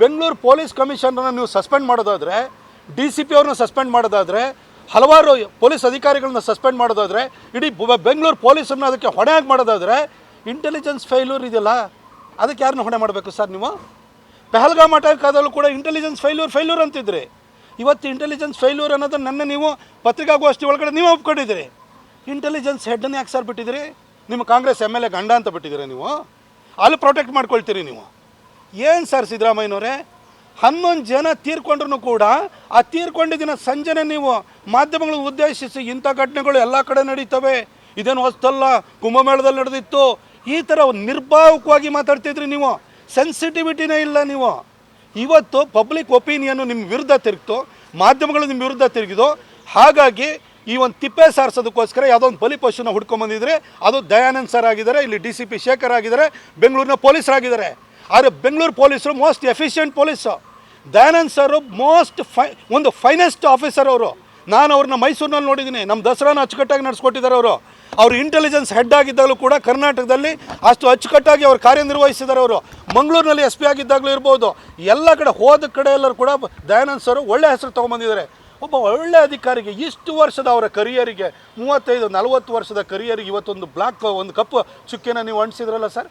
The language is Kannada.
ಬೆಂಗಳೂರು ಪೊಲೀಸ್ ಕಮಿಷನರ್ನ ನೀವು ಸಸ್ಪೆಂಡ್ ಮಾಡೋದಾದರೆ, ಡಿ ಸಿ ಪಿ ಅವ್ರನ್ನ ಸಸ್ಪೆಂಡ್ ಮಾಡೋದಾದರೆ, ಹಲವಾರು ಪೊಲೀಸ್ ಅಧಿಕಾರಿಗಳನ್ನ ಸಸ್ಪೆಂಡ್ ಮಾಡೋದಾದರೆ, ಇಡೀ ಬೆಂಗಳೂರು ಪೊಲೀಸರನ್ನ ಅದಕ್ಕೆ ಹೊಣೆಯಾಗಿ ಮಾಡೋದಾದರೆ ಇಂಟೆಲಿಜೆನ್ಸ್ ಫೇಲ್ಯೂರ್ ಇದೆಯಲ್ಲ, ಅದಕ್ಕೆ ಯಾರನ್ನ ಹೊಣೆ ಮಾಡಬೇಕು ಸರ್ ನೀವು? ಪೆಹಲ್ಗಾಮ್ ಅಟ್ಯಾಕ್ ಆದಲ್ಲೂ ಕೂಡ ಇಂಟೆಲಿಜೆನ್ಸ್ ಫೈಲ್ಯೂರ್ ಫೈಲ್ಯೂರ್ ಅಂತಿದ್ರಿ. ಇವತ್ತು ಇಂಟೆಲಿಜೆನ್ಸ್ ಫೈಲ್ಯೂರ್ ಅನ್ನೋದನ್ನು ನನ್ನ ನೀವು ಪತ್ರಿಕಾಗೋಷ್ಠಿ ಒಳಗಡೆ ನೀವು ಒಪ್ಕೊಂಡಿದ್ದೀರಿ. ಇಂಟೆಲಿಜೆನ್ಸ್ ಹೆಡ್ಡನ್ನು ಯಾಕೆ ಸರ್ ಬಿಟ್ಟಿದ್ದೀರಿ? ನಿಮ್ಮ ಕಾಂಗ್ರೆಸ್ ಎಂ ಎಲ್ ಎ ಗಂಡ ಅಂತ ಬಿಟ್ಟಿದ್ದೀರಿ ನೀವು? ಅಲ್ಲಿ ಪ್ರೊಟೆಕ್ಟ್ ಮಾಡ್ಕೊಳ್ತೀರಿ ನೀವು? ಏನು ಸರ್ ಸಿದ್ದರಾಮಯ್ಯನವರೇ? ಹನ್ನೊಂದು ಜನ ತೀರ್ಕೊಂಡ್ರು ಕೂಡ ಆ ತೀರ್ಕೊಂಡಿದ್ದಿನ ಸಂಜೆನೆ ನೀವು ಮಾಧ್ಯಮಗಳು ಉದ್ದೇಶಿಸಿ ಇಂಥ ಘಟನೆಗಳು ಎಲ್ಲ ಕಡೆ ನಡೀತವೆ. ಇದೇನು ಹೊಸ್ತಲ್ಲ ಕುಂಭಮೇಳದಲ್ಲಿ ನಡೆದಿತ್ತು. ಈ ಥರ ನಿರ್ಭಾವಕವಾಗಿ ಮಾತಾಡ್ತಿದ್ರಿ ನೀವು. ಸೆನ್ಸಿಟಿವಿಟಿನೇ ಇಲ್ಲ ನೀವು. ಇವತ್ತು ಪಬ್ಲಿಕ್ ಒಪಿನಿಯನ್ನು ನಿಮ್ಮ ವಿರುದ್ಧ ತಿರುಗ್ತು, ಮಾಧ್ಯಮಗಳು ನಿಮ್ಮ ವಿರುದ್ಧ ತಿರುಗಿದು, ಹಾಗಾಗಿ ಈ ಒಂದು ತಿಪ್ಪೆ ಸಾರಿಸೋದಕ್ಕೋಸ್ಕರ ಯಾವುದೋ ಒಂದು ಬಲಿಪಶುನ ಹುಡ್ಕೊಂಡ್ಬಂದಿದ್ರೆ ಅದು ದಯಾನಂದ್ ಸರ್ ಆಗಿದ್ದಾರೆ, ಇಲ್ಲಿ ಡಿ ಸಿ ಪಿ ಶೇಖರ್ ಆಗಿದ್ದಾರೆ, ಬೆಂಗಳೂರಿನ ಪೊಲೀಸರಾಗಿದ್ದಾರೆ. ಆದರೆ ಬೆಂಗಳೂರು ಪೊಲೀಸರು most efficient police Dayanand sir most five ಒಂದು ಫೈನೆಸ್ಟ್ ಆಫೀಸರ್ ಅವರು. ನಾನು ಅವ್ರನ್ನ ಮೈಸೂರಿನಲ್ಲಿ ನೋಡಿದ್ದೀನಿ. ನಮ್ಮ ದಸರಾನ ಅಚ್ಚುಕಟ್ಟಾಗಿ ನಡೆಸ್ಕೊಟ್ಟಿದ್ದಾರೆ ಅವರು. ಅವರು ಇಂಟೆಲಿಜೆನ್ಸ್ ಹೆಡ್ ಆಗಿದ್ದಾಗಲೂ ಕೂಡ ಕರ್ನಾಟಕದಲ್ಲಿ ಅಷ್ಟು ಅಚ್ಚುಕಟ್ಟಾಗಿ ಅವರು ಕಾರ್ಯನಿರ್ವಹಿಸಿದ್ದಾರೆ ಅವರು. ಮಂಗಳೂರಿನಲ್ಲಿ ಎಸ್ ಪಿ ಆಗಿದ್ದಾಗಲೂ ಇರ್ಬೋದು. ಎಲ್ಲ ಕಡೆ ಹೋದ ಕಡೆ ಎಲ್ಲರೂ ಕೂಡ ದಯಾನಂದ್ ಸರ್ ಒಳ್ಳೆ ಹೆಸರು ತೊಗೊಂಬಂದಿದ್ದಾರೆ. ಒಬ್ಬ ಒಳ್ಳೆ ಅಧಿಕಾರಿಗೆ ಇಷ್ಟು ವರ್ಷದ ಅವರ ಕರಿಯರಿಗೆ ಮೂವತ್ತೈದು ನಲವತ್ತು ವರ್ಷದ ಕರಿಯರಿಗೆ ಇವತ್ತೊಂದು ಬ್ಲಾಕ್ ಒಂದು ಕಪ್ಪು ಚುಕ್ಕಿನ ನೀವು ಅಂಟಿಸಿದ್ರಲ್ಲ ಸರ್